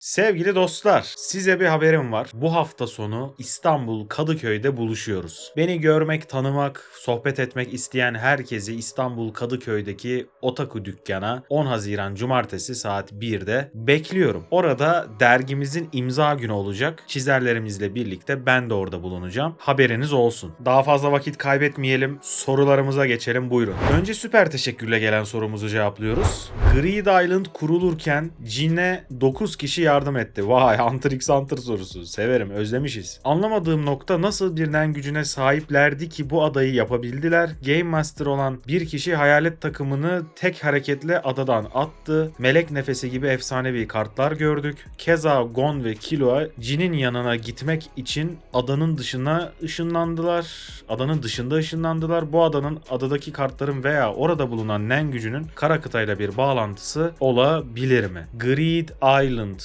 Sevgili dostlar, size bir haberim var. Bu hafta sonu İstanbul Kadıköy'de buluşuyoruz. Beni görmek, tanımak, sohbet etmek isteyen herkesi İstanbul Kadıköy'deki Otaku dükkana 10 Haziran Cumartesi saat 1'de bekliyorum. Orada dergimizin imza günü olacak. Çizerlerimizle birlikte ben de orada bulunacağım. Haberiniz olsun. Daha fazla vakit kaybetmeyelim. Sorularımıza geçelim buyurun. Önce süper teşekkürle gelen sorumuzu cevaplıyoruz. Greed Island kurulurken Jin'e 9 kişi yardım etti. Vay Hunter x Hunter sorusu. Severim özlemişiz. Anlamadığım nokta nasıl birden gücüne sahiplerdi ki bu adayı yapabildiler. Game Master olan bir kişi hayalet takımını tek hareketle adadan attı. Melek nefesi gibi efsanevi kartlar gördük. Keza Gon ve Killua Jin'in yanına gitmek için adanın dışına ışınlandılar. Adanın dışında ışınlandılar. Bu adanın adadaki kartların veya orada bulunan Nen gücünün kara kıtayla bir bağlantısı olabilir mi? Greed Island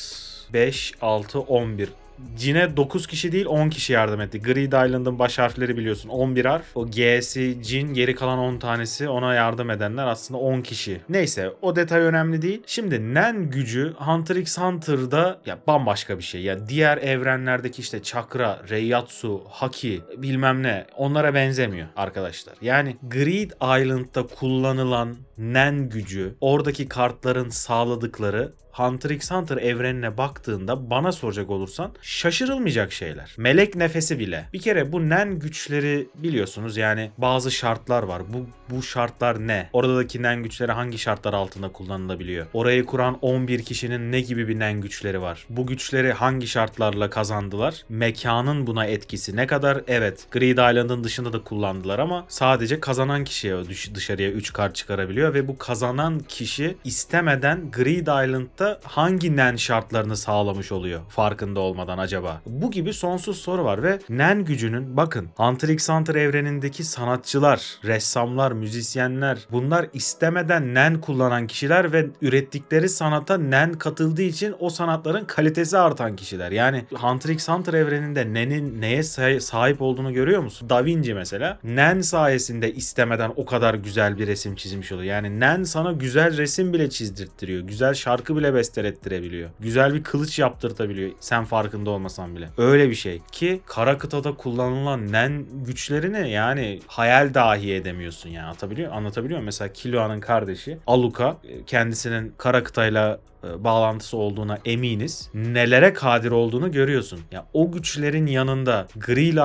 5, 6, 11. Cin'e 9 kişi değil 10 kişi yardım etti. Greed Island'ın baş harfleri biliyorsun 11 harf. O G'si Cin geri kalan 10 tanesi ona yardım edenler aslında 10 kişi. Neyse o detay önemli değil. Şimdi Nen gücü Hunter x Hunter'da ya bambaşka bir şey. Ya diğer evrenlerdeki işte Chakra, Reiyatsu, Haki bilmem ne onlara benzemiyor arkadaşlar. Yani Greed Island'da kullanılan Nen gücü oradaki kartların sağladıkları Hunter x Hunter evrenine baktığında bana soracak olursan şaşırılmayacak şeyler. Melek nefesi bile. Bir kere bu nen güçleri biliyorsunuz yani bazı şartlar var. Bu bu şartlar ne? Oradaki nen güçleri hangi şartlar altında kullanılabiliyor? Orayı kuran 11 kişinin ne gibi bir nen güçleri var? Bu güçleri hangi şartlarla kazandılar? Mekanın buna etkisi ne kadar? Evet, Greed Island'ın dışında da kullandılar ama sadece kazanan kişiye dışarıya 3 kart çıkarabiliyor ve bu kazanan kişi istemeden Greed Island'da hangi nen şartlarını sağlamış oluyor farkında olmadan acaba? Bu gibi sonsuz soru var ve nen gücünün bakın Hunter x Hunter evrenindeki sanatçılar, ressamlar, müzisyenler bunlar istemeden nen kullanan kişiler ve ürettikleri sanata nen katıldığı için o sanatların kalitesi artan kişiler. Yani Hunter x Hunter evreninde nenin neye sahip olduğunu görüyor musun? Da Vinci mesela nen sayesinde istemeden o kadar güzel bir resim çizmiş oluyor. Yani nen sana güzel resim bile çizdirttiriyor. Güzel şarkı bile bestelettirebiliyor. Güzel bir kılıç yaptırtabiliyor. Sen farkında olmasan bile. Öyle bir şey ki kara kıtada kullanılan nen güçlerini yani hayal dahi edemiyorsun yani. Anlatabiliyor, anlatabiliyor muyum? Mesela Killua'nın kardeşi Aluka e, kendisinin kara kıtayla bağlantısı olduğuna eminiz. Nelere kadir olduğunu görüyorsun. Ya o güçlerin yanında Greed,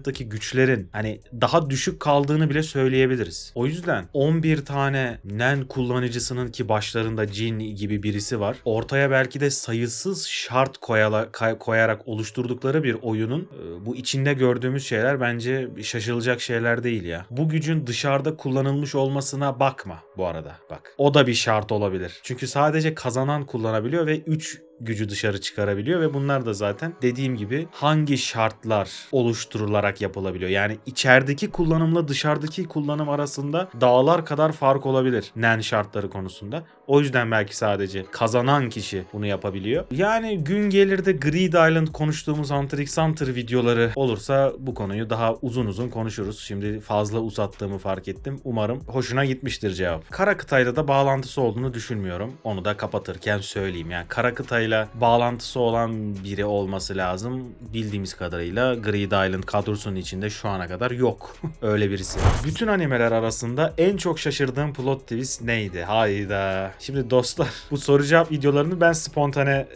Island'daki güçlerin hani daha düşük kaldığını bile söyleyebiliriz. O yüzden 11 tane Nen kullanıcısının ki başlarında Jin gibi birisi var. Ortaya belki de sayısız şart koyala, koyarak oluşturdukları bir oyunun e, bu içinde gördüğümüz şeyler bence şaşılacak şeyler değil ya. Bu gücün dışarıda kullanılmış olmasına bakma bu arada. Bak. O da bir şart olabilir. Çünkü sadece kazanan kullanabiliyor ve 3 gücü dışarı çıkarabiliyor ve bunlar da zaten dediğim gibi hangi şartlar oluşturularak yapılabiliyor. Yani içerideki kullanımla dışarıdaki kullanım arasında dağlar kadar fark olabilir nen şartları konusunda. O yüzden belki sadece kazanan kişi bunu yapabiliyor. Yani gün gelir de Greed Island konuştuğumuz Hunter x Hunter videoları olursa bu konuyu daha uzun uzun konuşuruz. Şimdi fazla uzattığımı fark ettim. Umarım hoşuna gitmiştir cevap. Kara kıtayla da bağlantısı olduğunu düşünmüyorum. Onu da kapatırken söyleyeyim. Yani kara kıtayla bağlantısı olan biri olması lazım. Bildiğimiz kadarıyla Greed Island kadrosunun içinde şu ana kadar yok. Öyle birisi. Bütün animeler arasında en çok şaşırdığım plot twist neydi? Hayda. Şimdi dostlar bu soru cevap videolarını ben spontane e,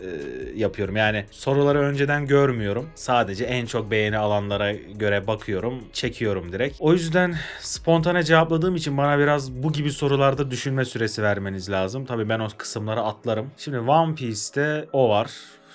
yapıyorum. Yani soruları önceden görmüyorum. Sadece en çok beğeni alanlara göre bakıyorum. Çekiyorum direkt. O yüzden spontane cevapladığım için bana biraz bu gibi sorularda düşünme süresi vermeniz lazım. Tabii ben o kısımları atlarım. Şimdi One Piece'te o var.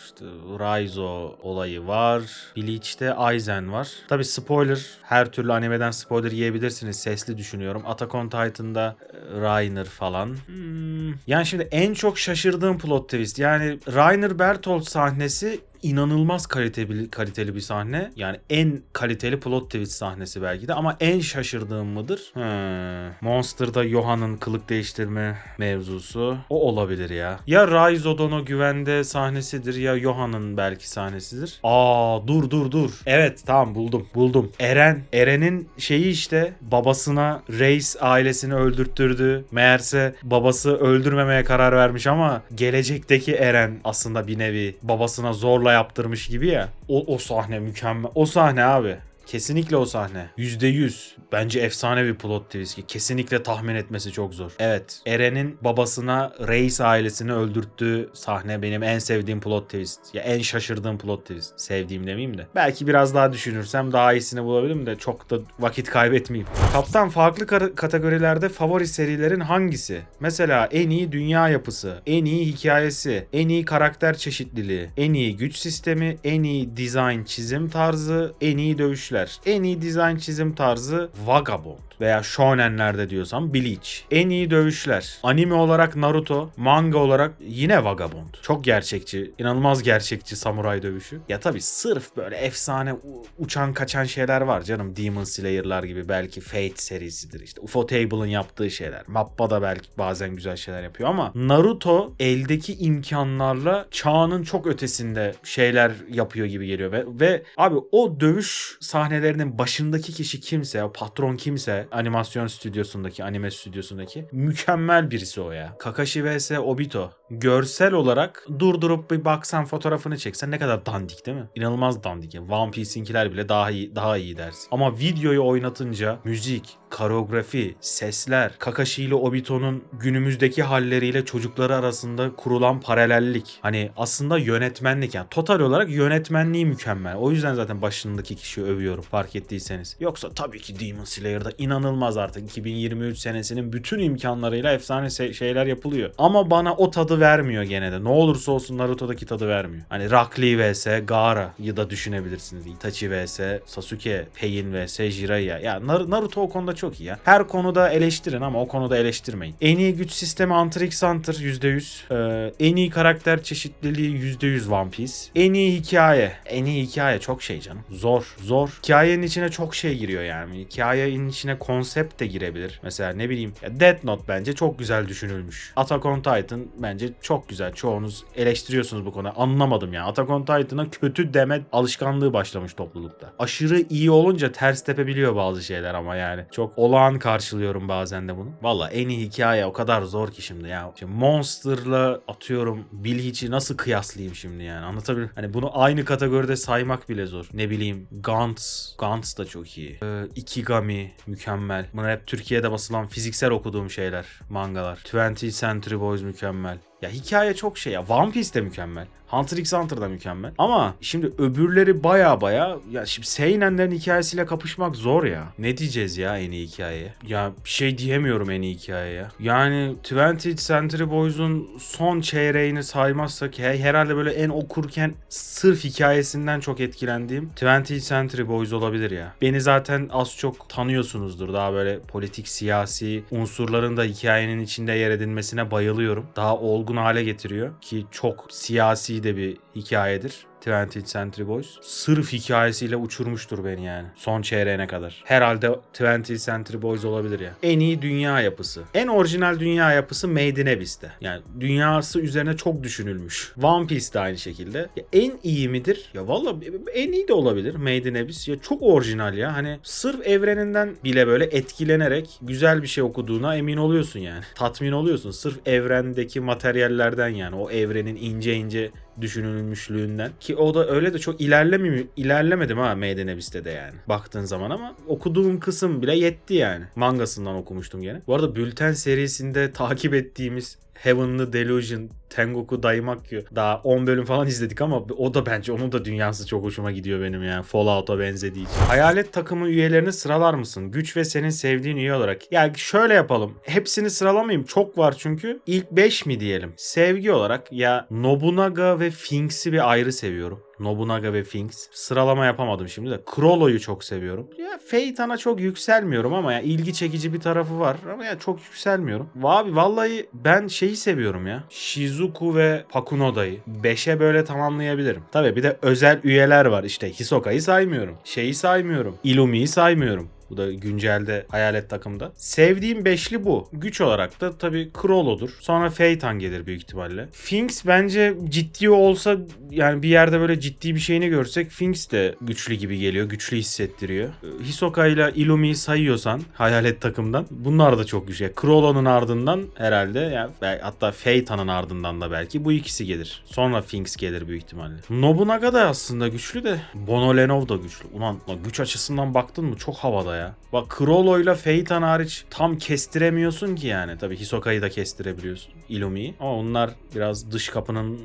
İşte Raizo olayı var. Bleach'te Aizen var. Tabi spoiler. Her türlü animeden spoiler yiyebilirsiniz. Sesli düşünüyorum. Attack on Titan'da e, Rainer falan. Hmm. Yani şimdi en çok şaşırdığım plot twist. Yani Rainer Bertolt sahnesi inanılmaz kaliteli kaliteli bir sahne. Yani en kaliteli plot twist sahnesi belki de ama en şaşırdığım mıdır? Hmm. Monster'da Johann'ın kılık değiştirme mevzusu. O olabilir ya. Ya Rise Odono güvende sahnesidir ya Johann'ın belki sahnesidir. Aa dur dur dur. Evet tamam buldum. Buldum. Eren. Eren'in şeyi işte babasına Reis ailesini öldürttürdü. Meğerse babası öldürmemeye karar vermiş ama gelecekteki Eren aslında bir nevi babasına zorla yaptırmış gibi ya. O, o sahne mükemmel. O sahne abi. Kesinlikle o sahne. %100. Bence efsane bir plot twist ki kesinlikle tahmin etmesi çok zor. Evet. Eren'in babasına Reis ailesini öldürttüğü sahne benim en sevdiğim plot twist. Ya en şaşırdığım plot twist. Sevdiğim demeyeyim de. Belki biraz daha düşünürsem daha iyisini bulabilirim de çok da vakit kaybetmeyeyim. Kaptan farklı kategorilerde favori serilerin hangisi? Mesela en iyi dünya yapısı, en iyi hikayesi, en iyi karakter çeşitliliği, en iyi güç sistemi, en iyi dizayn çizim tarzı, en iyi dövüşler. En iyi dizayn çizim tarzı Vagabond veya shonenlerde diyorsam Bleach. En iyi dövüşler. Anime olarak Naruto, manga olarak yine Vagabond. Çok gerçekçi, inanılmaz gerçekçi samuray dövüşü. Ya tabi sırf böyle efsane uçan kaçan şeyler var canım. Demon Slayer'lar gibi belki Fate serisidir işte. UFO Table'ın yaptığı şeyler. Mappa da belki bazen güzel şeyler yapıyor ama Naruto eldeki imkanlarla çağının çok ötesinde şeyler yapıyor gibi geliyor ve ve abi o dövüş sahnelerinin başındaki kişi kimse, o patron kimse, animasyon stüdyosundaki, anime stüdyosundaki mükemmel birisi o ya. Kakashi vs Obito. Görsel olarak durdurup bir baksan fotoğrafını çeksen ne kadar dandik değil mi? İnanılmaz dandik. Yani One Piece'inkiler bile daha iyi daha iyi dersin. Ama videoyu oynatınca müzik, koreografi, sesler, Kakashi ile Obito'nun günümüzdeki halleriyle çocukları arasında kurulan paralellik. Hani aslında yönetmenlik yani total olarak yönetmenliği mükemmel. O yüzden zaten başındaki kişiyi övüyorum fark ettiyseniz. Yoksa tabii ki Demon Slayer'da inanılmaz artık 2023 senesinin bütün imkanlarıyla efsane şeyler yapılıyor. Ama bana o tadı vermiyor gene de. Ne olursa olsun Naruto'daki tadı vermiyor. Hani Rock Lee vs Gaara'yı da düşünebilirsiniz. Itachi vs Sasuke, Pain vs Jiraiya. Ya Nar- Naruto o konuda çok iyi ya. Her konuda eleştirin ama o konuda eleştirmeyin. En iyi güç sistemi Hunter x Hunter %100. Ee, en iyi karakter çeşitliliği %100 One Piece. En iyi hikaye. En iyi hikaye çok şey canım. Zor. Zor. Hikayenin içine çok şey giriyor yani. Hikayenin içine konsept de girebilir. Mesela ne bileyim. Ya Death Note bence çok güzel düşünülmüş. Attack on Titan bence çok güzel. Çoğunuz eleştiriyorsunuz bu konuda. Anlamadım ya. Attack on Titan'a kötü deme alışkanlığı başlamış toplulukta. Aşırı iyi olunca ters tepebiliyor bazı şeyler ama yani. Çok olağan karşılıyorum bazen de bunu. Valla en iyi hikaye o kadar zor ki şimdi ya. Şimdi Monster'la atıyorum Bleach'i nasıl kıyaslayayım şimdi yani anlatabiliyor Hani bunu aynı kategoride saymak bile zor. Ne bileyim Gantz. Gantz da çok iyi. Ee, Ikigami mükemmel. Bunlar hep Türkiye'de basılan fiziksel okuduğum şeyler. Mangalar. 20th Century Boys mükemmel. Ya hikaye çok şey ya. One Piece de mükemmel. Hunter x Hunter da mükemmel. Ama şimdi öbürleri baya baya ya şimdi Seinenlerin hikayesiyle kapışmak zor ya. Ne diyeceğiz ya en iyi hikayeye? Ya bir şey diyemiyorum en iyi hikayeye. Yani 20th Century Boys'un son çeyreğini saymazsak he- herhalde böyle en okurken sırf hikayesinden çok etkilendiğim 20th Century Boys olabilir ya. Beni zaten az çok tanıyorsunuzdur. Daha böyle politik, siyasi unsurların da hikayenin içinde yer edinmesine bayılıyorum. Daha olgun hale getiriyor ki çok siyasi de bir hikayedir. 20th Century Boys. Sırf hikayesiyle uçurmuştur beni yani. Son çeyreğine kadar. Herhalde 20th Century Boys olabilir ya. En iyi dünya yapısı. En orijinal dünya yapısı Made in Abyss'te. Yani dünyası üzerine çok düşünülmüş. One Piece de aynı şekilde. Ya en iyi midir? Ya valla en iyi de olabilir Made in Abyss. Ya çok orijinal ya. Hani sırf evreninden bile böyle etkilenerek güzel bir şey okuduğuna emin oluyorsun yani. Tatmin oluyorsun. Sırf evrendeki materyallerden yani. O evrenin ince ince düşünülmüşlüğünden ki o da öyle de çok ilerlemi ilerlemedim ha Abyss'te de yani baktığın zaman ama okuduğum kısım bile yetti yani mangasından okumuştum gene. Bu arada Bülten serisinde takip ettiğimiz Heavenly Delusion, Tengoku Daimakyu daha 10 bölüm falan izledik ama o da bence onun da dünyası çok hoşuma gidiyor benim yani Fallout'a benzediği için. Hayalet takımı üyelerini sıralar mısın? Güç ve senin sevdiğin üye olarak. Yani şöyle yapalım. Hepsini sıralamayayım. Çok var çünkü. İlk 5 mi diyelim? Sevgi olarak ya Nobunaga ve Finks'i bir ayrı seviyorum. Nobunaga ve Finks. Sıralama yapamadım şimdi de. Krollo'yu çok seviyorum. Ya Feitan'a çok yükselmiyorum ama ya ilgi çekici bir tarafı var. Ama ya çok yükselmiyorum. Abi vallahi ben şeyi seviyorum ya. Shizuku ve Pakunoda'yı 5'e böyle tamamlayabilirim. Tabii bir de özel üyeler var. İşte Hisoka'yı saymıyorum. Şeyi saymıyorum. Illumi'yi saymıyorum. Bu da güncelde hayalet takımda. Sevdiğim beşli bu. Güç olarak da tabii Krollo'dur. Sonra Phaeton gelir büyük ihtimalle. Finks bence ciddi olsa yani bir yerde böyle ciddi bir şeyini görsek Finks de güçlü gibi geliyor. Güçlü hissettiriyor. Ee, Hisoka ile Illumi'yi sayıyorsan hayalet takımdan bunlar da çok güçlü. Krollo'nun ardından herhalde yani hatta Phaeton'un ardından da belki bu ikisi gelir. Sonra Finks gelir büyük ihtimalle. Nobunaga da aslında güçlü de Bono Lenov da güçlü. Ulan lan güç açısından baktın mı çok havada ya. Bak Krollo ile Phaeton hariç tam kestiremiyorsun ki yani. Tabii Hisoka'yı da kestirebiliyorsun. Illumi'yi. Ama onlar biraz dış kapının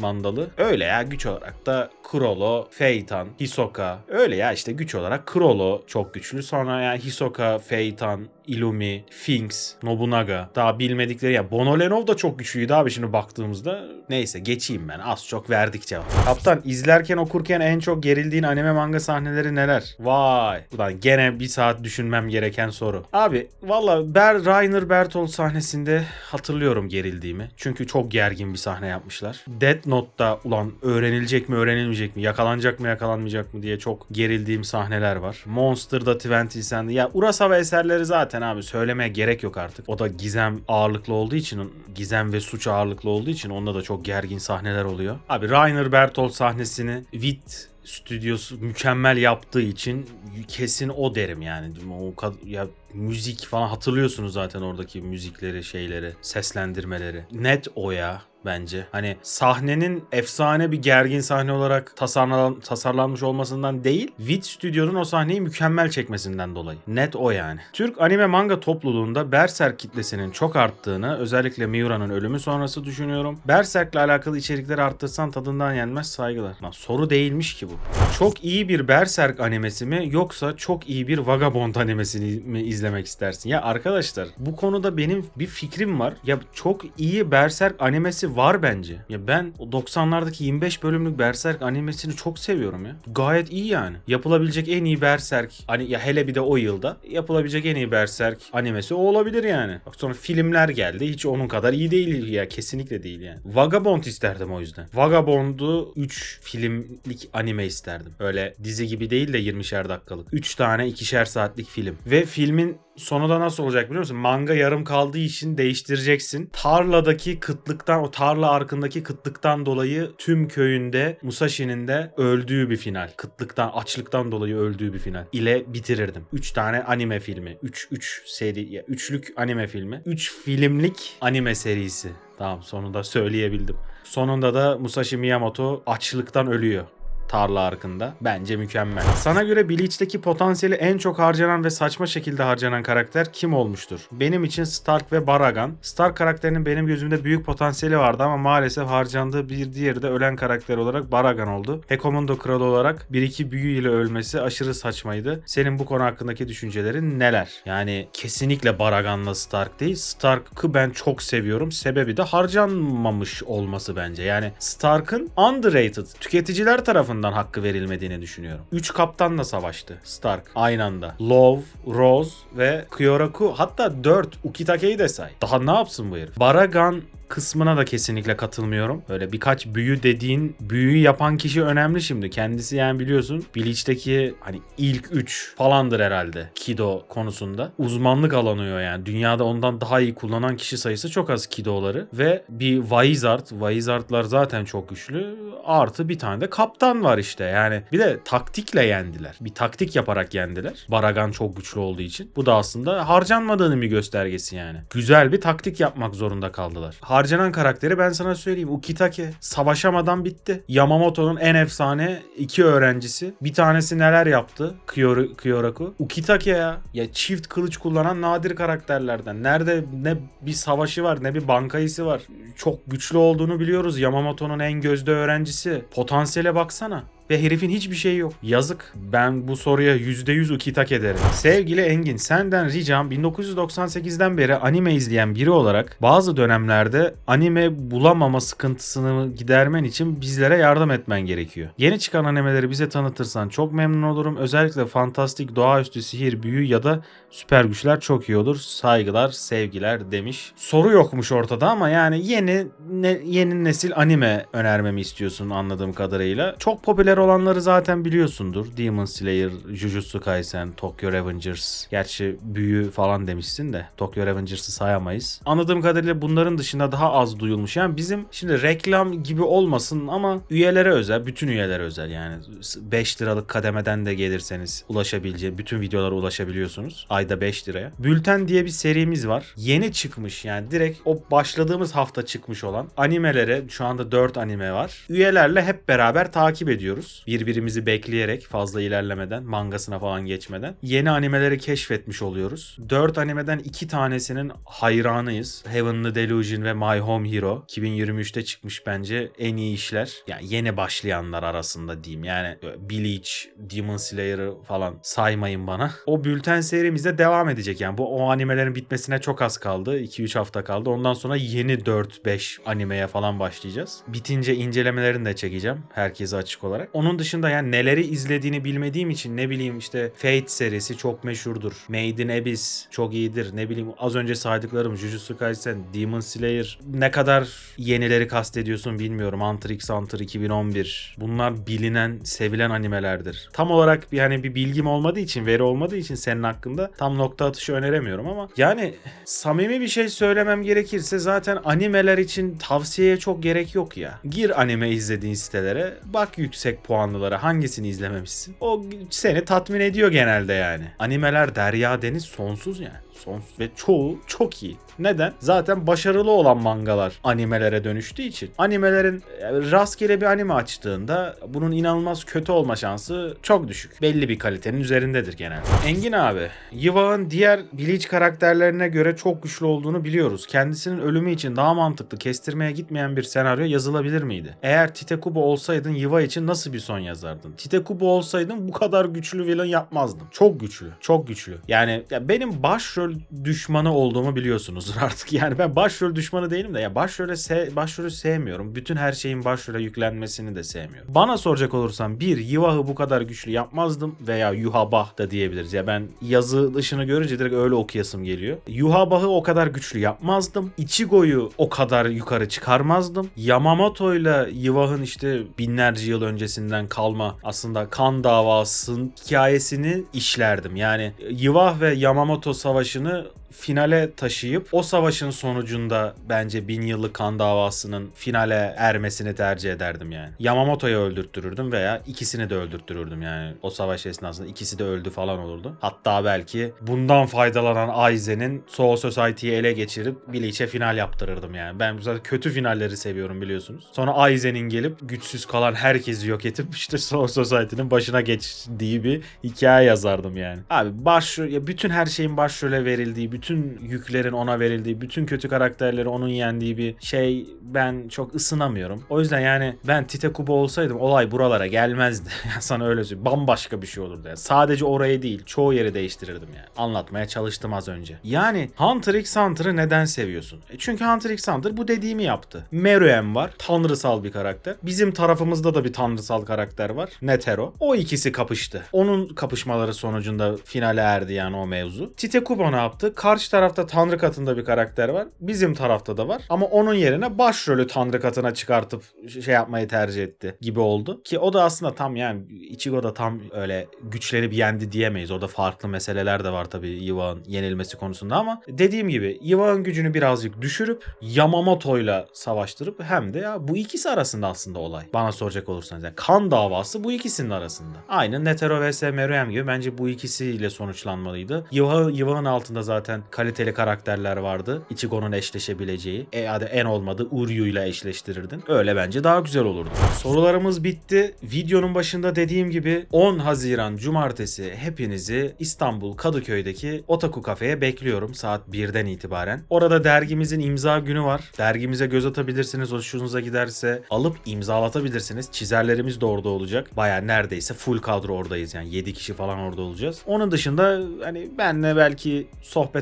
mandalı. Öyle ya güç olarak da Krollo, Phaeton, Hisoka. Öyle ya işte güç olarak Krollo çok güçlü. Sonra ya Hisoka, Phaeton, Illumi, Finks, Nobunaga. Daha bilmedikleri ya Bono Lenov da çok güçlüydü abi şimdi baktığımızda. Neyse geçeyim ben. Az çok verdik cevap. Kaptan izlerken okurken en çok gerildiğin anime manga sahneleri neler? Vay. Ulan gene bir saat düşünmem gereken soru. Abi valla Ber Rainer Bertolt sahnesinde hatırlıyorum gerildiğimi. Çünkü çok gergin bir sahne yapmışlar. Death Note'da ulan öğrenilecek mi öğrenilmeyecek mi yakalanacak mı yakalanmayacak mı diye çok gerildiğim sahneler var. Monster'da 20 Cent'de ya Urasawa eserleri zaten abi söylemeye gerek yok artık. O da gizem ağırlıklı olduğu için gizem ve suç ağırlıklı olduğu için onda da çok gergin sahneler oluyor. Abi Rainer Bertolt sahnesini Wit stüdyosu mükemmel yaptığı için kesin o derim yani. O ya müzik falan hatırlıyorsunuz zaten oradaki müzikleri, şeyleri, seslendirmeleri. Net o ya bence. Hani sahnenin efsane bir gergin sahne olarak tasarlan, tasarlanmış olmasından değil, Wit Stüdyo'nun o sahneyi mükemmel çekmesinden dolayı. Net o yani. Türk anime manga topluluğunda Berserk kitlesinin çok arttığını, özellikle Miura'nın ölümü sonrası düşünüyorum. Berserk'le alakalı içerikleri arttırsan tadından yenmez saygılar. Lan soru değilmiş ki bu. Çok iyi bir Berserk animesi mi yoksa çok iyi bir Vagabond animesini mi izlemek istersin? Ya arkadaşlar bu konuda benim bir fikrim var. Ya çok iyi Berserk animesi var bence. Ya ben o 90'lardaki 25 bölümlük Berserk animesini çok seviyorum ya. Gayet iyi yani. Yapılabilecek en iyi Berserk hani ya hele bir de o yılda yapılabilecek en iyi Berserk animesi o olabilir yani. Bak sonra filmler geldi. Hiç onun kadar iyi değil ya. Kesinlikle değil yani. Vagabond isterdim o yüzden. Vagabond'u 3 filmlik anime isterdim. Öyle dizi gibi değil de 20'şer dakikalık. 3 tane 2'şer saatlik film. Ve filmin sonu da nasıl olacak biliyor musun? Manga yarım kaldığı için değiştireceksin. Tarladaki kıtlıktan, o tarla arkındaki kıtlıktan dolayı tüm köyünde Musashi'nin de öldüğü bir final. Kıtlıktan, açlıktan dolayı öldüğü bir final ile bitirirdim. 3 tane anime filmi. 3 3 seri, ya üçlük anime filmi. 3 filmlik anime serisi. Tamam sonunda söyleyebildim. Sonunda da Musashi Miyamoto açlıktan ölüyor tarla arkında. Bence mükemmel. Sana göre Bleach'teki potansiyeli en çok harcanan ve saçma şekilde harcanan karakter kim olmuştur? Benim için Stark ve Baragan. Stark karakterinin benim gözümde büyük potansiyeli vardı ama maalesef harcandığı bir diğeri de ölen karakter olarak Baragan oldu. Hekomundo kralı olarak bir iki büyü ile ölmesi aşırı saçmaydı. Senin bu konu hakkındaki düşüncelerin neler? Yani kesinlikle Baragan'la Stark değil. Stark'ı ben çok seviyorum. Sebebi de harcanmamış olması bence. Yani Stark'ın underrated, tüketiciler tarafından hakkı verilmediğini düşünüyorum. 3 kaptanla savaştı Stark aynı anda. Love, Rose ve Kyoraku hatta 4 Ukitake'yi de say. Daha ne yapsın bu herif? Baragan kısmına da kesinlikle katılmıyorum. Böyle birkaç büyü dediğin büyüyü yapan kişi önemli şimdi. Kendisi yani biliyorsun Bleach'teki hani ilk 3 falandır herhalde Kido konusunda. Uzmanlık alanıyor yani. Dünyada ondan daha iyi kullanan kişi sayısı çok az Kido'ları. Ve bir Vizard, Vizard'lar zaten çok güçlü. Artı bir tane de kaptan var işte. Yani bir de taktikle yendiler. Bir taktik yaparak yendiler. Baragan çok güçlü olduğu için. Bu da aslında harcanmadığının bir göstergesi yani. Güzel bir taktik yapmak zorunda kaldılar. Harcanan karakteri ben sana söyleyeyim. Ukitake savaşamadan bitti. Yamamoto'nun en efsane iki öğrencisi. Bir tanesi neler yaptı? Kyoru, Kyoraku. Ukitake ya. Ya çift kılıç kullanan nadir karakterlerden. Nerede ne bir savaşı var ne bir bankayısı var. Çok güçlü olduğunu biliyoruz. Yamamoto'nun en gözde öğrencisi. Potansiyele baksana. Ve herifin hiçbir şeyi yok. Yazık. Ben bu soruya %100 ukitak ederim. Sevgili Engin senden ricam 1998'den beri anime izleyen biri olarak bazı dönemlerde anime bulamama sıkıntısını gidermen için bizlere yardım etmen gerekiyor. Yeni çıkan animeleri bize tanıtırsan çok memnun olurum. Özellikle fantastik, doğaüstü, sihir, büyü ya da süper güçler çok iyi olur. Saygılar, sevgiler demiş. Soru yokmuş ortada ama yani yeni ne- yeni nesil anime önermemi istiyorsun anladığım kadarıyla. Çok popüler olanları zaten biliyorsundur. Demon Slayer, Jujutsu Kaisen, Tokyo Revengers. Gerçi büyü falan demişsin de Tokyo Revengers'ı sayamayız. Anladığım kadarıyla bunların dışında daha az duyulmuş. Yani bizim şimdi reklam gibi olmasın ama üyelere özel, bütün üyelere özel yani 5 liralık kademeden de gelirseniz ulaşabileceği bütün videolara ulaşabiliyorsunuz. Ayda 5 liraya. Bülten diye bir serimiz var. Yeni çıkmış yani direkt o başladığımız hafta çıkmış olan animelere şu anda 4 anime var. Üyelerle hep beraber takip ediyoruz. Birbirimizi bekleyerek fazla ilerlemeden, mangasına falan geçmeden yeni animeleri keşfetmiş oluyoruz. 4 animeden 2 tanesinin hayranıyız. Heavenly Delusion ve My Home Hero 2023'te çıkmış bence en iyi işler. Yani yeni başlayanlar arasında diyeyim. Yani Bleach, Demon Slayer'ı falan saymayın bana. O bülten serimize devam edecek yani. Bu o animelerin bitmesine çok az kaldı. 2-3 hafta kaldı. Ondan sonra yeni 4-5 animeye falan başlayacağız. Bitince incelemelerini de çekeceğim. Herkese açık olarak. Onun dışında yani neleri izlediğini bilmediğim için ne bileyim işte Fate serisi çok meşhurdur. Made in Abyss çok iyidir. Ne bileyim az önce saydıklarım Jujutsu Kaisen, Demon Slayer ne kadar yenileri kastediyorsun bilmiyorum. Hunter x Hunter 2011. Bunlar bilinen, sevilen animelerdir. Tam olarak yani bir bilgim olmadığı için, veri olmadığı için senin hakkında tam nokta atışı öneremiyorum ama yani samimi bir şey söylemem gerekirse zaten animeler için tavsiyeye çok gerek yok ya. Gir anime izlediğin sitelere, bak yüksek puanlılara hangisini izlememişsin. O seni tatmin ediyor genelde yani. Animeler derya deniz sonsuz yani. Sonsuz ve çoğu çok iyi. Neden? Zaten başarılı olan mangalar animelere dönüştüğü için. Animelerin e, rastgele bir anime açtığında bunun inanılmaz kötü olma şansı çok düşük. Belli bir kalitenin üzerindedir genelde. Engin abi, Yuva'nın diğer Bleach karakterlerine göre çok güçlü olduğunu biliyoruz. Kendisinin ölümü için daha mantıklı kestirmeye gitmeyen bir senaryo yazılabilir miydi? Eğer Tite Kubo olsaydın Yuva için nasıl bir son yazardın? Tite Kubo olsaydın bu kadar güçlü villain yapmazdın. Çok güçlü, çok güçlü. Yani ya benim başrol düşmanı olduğumu biliyorsunuzdur artık. Yani ben başrol düşmanı değilim de ya başrole se- başrolü sevmiyorum. Bütün her şeyin başrole yüklenmesini de sevmiyorum. Bana soracak olursan bir Yuva'yı bu kadar güçlü yapmazdım veya Yuhabah da diyebiliriz. Ya ben yazı dışını görünce direkt öyle okuyasım geliyor. Yuhabah'ı o kadar güçlü yapmazdım. Ichigo'yu o kadar yukarı çıkarmazdım. Yamamoto'yla Yuva'nın işte binlerce yıl öncesinden kalma aslında kan davasının hikayesini işlerdim. Yani Yıvah ve Yamamoto savaşını finale taşıyıp o savaşın sonucunda bence bin yıllık kan davasının finale ermesini tercih ederdim yani. Yamamoto'yu öldürttürürdüm veya ikisini de öldürttürürdüm yani. O savaş esnasında ikisi de öldü falan olurdu. Hatta belki bundan faydalanan Aizen'in Soul Society'yi ele geçirip Bleach'e final yaptırırdım yani. Ben zaten kötü finalleri seviyorum biliyorsunuz. Sonra Aizen'in gelip güçsüz kalan herkesi yok edip işte Soul Society'nin başına geçtiği bir hikaye yazardım yani. Abi başrol ya bütün her şeyin başrole verildiği, bütün yüklerin ona verildiği, bütün kötü karakterleri onun yendiği bir şey ben çok ısınamıyorum. O yüzden yani ben Tite Kubo olsaydım olay buralara gelmezdi. Sana öyle söyleyeyim. Bambaşka bir şey olurdu. Yani. Sadece orayı değil, çoğu yeri değiştirirdim yani. Anlatmaya çalıştım az önce. Yani Hunter x Hunter'ı neden seviyorsun? E çünkü Hunter x Hunter bu dediğimi yaptı. Meruem var. Tanrısal bir karakter. Bizim tarafımızda da bir tanrısal karakter var. Netero. O ikisi kapıştı. Onun kapışmaları sonucunda finale erdi yani o mevzu. Tite Kubo ne yaptı? Karşı tarafta tanrı katında bir karakter var. Bizim tarafta da var. Ama onun yerine başrolü tanrı katına çıkartıp şey yapmayı tercih etti gibi oldu. Ki o da aslında tam yani Ichigo da tam öyle güçleri bir yendi diyemeyiz. Orada farklı meseleler de var tabii Yiva'nın yenilmesi konusunda ama dediğim gibi Yiva'nın gücünü birazcık düşürüp Yamamoto'yla savaştırıp hem de ya bu ikisi arasında aslında olay. Bana soracak olursanız yani kan davası bu ikisinin arasında. Aynı Netero vs Meruem gibi bence bu ikisiyle sonuçlanmalıydı. Yiva'nın altında zaten kaliteli karakterler vardı. Ichigo'nun eşleşebileceği. E hadi en olmadı Uryu ile eşleştirirdin. Öyle bence daha güzel olurdu. Sorularımız bitti. Videonun başında dediğim gibi 10 Haziran Cumartesi hepinizi İstanbul Kadıköy'deki Otaku Kafe'ye bekliyorum saat 1'den itibaren. Orada dergimizin imza günü var. Dergimize göz atabilirsiniz. Hoşunuza giderse alıp imzalatabilirsiniz. Çizerlerimiz de orada olacak. Baya neredeyse full kadro oradayız yani 7 kişi falan orada olacağız. Onun dışında hani benle belki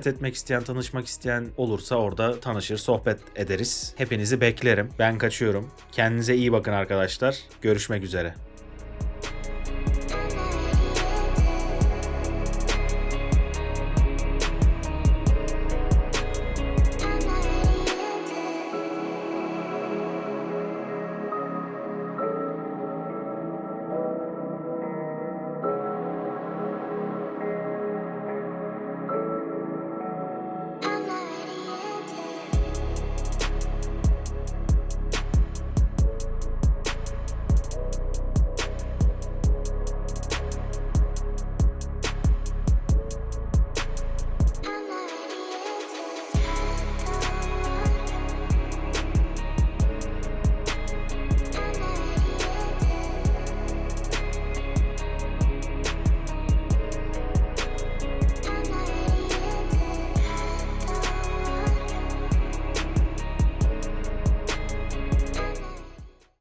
sohbet etmek isteyen, tanışmak isteyen olursa orada tanışır, sohbet ederiz. Hepinizi beklerim. Ben kaçıyorum. Kendinize iyi bakın arkadaşlar. Görüşmek üzere.